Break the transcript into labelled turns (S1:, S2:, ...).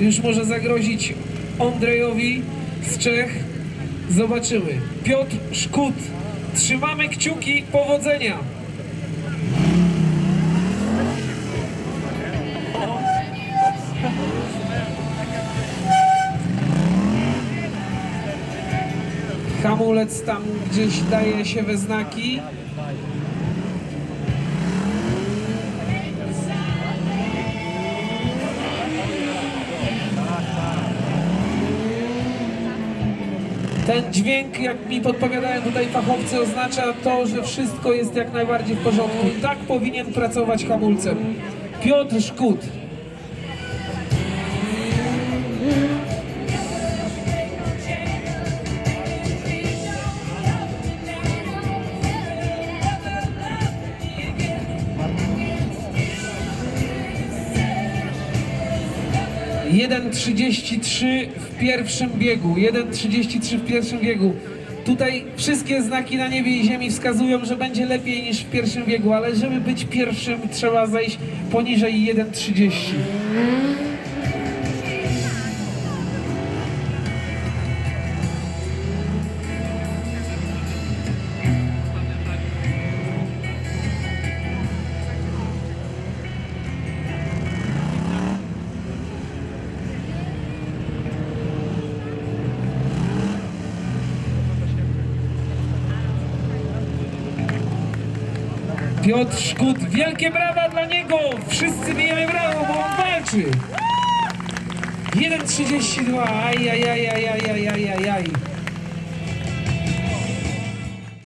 S1: już może zagrozić Ondrejowi z Czech. Zobaczymy. Piotr Szkut. Trzymamy kciuki. Powodzenia. Hamulec tam gdzieś daje się we znaki. Ten dźwięk, jak mi podpowiadają tutaj fachowcy, oznacza to, że wszystko jest jak najbardziej w porządku. Tak powinien pracować hamulcem. Piotr Szkut. 1.33 w pierwszym biegu. 1.33 w pierwszym biegu. Tutaj wszystkie znaki na niebie i ziemi wskazują, że będzie lepiej niż w pierwszym biegu, ale żeby być pierwszym trzeba zejść poniżej 1.30. Piotr Szkut, wielkie brawa dla niego! Wszyscy bijemy brawo, bo on walczy! 1.32, aj,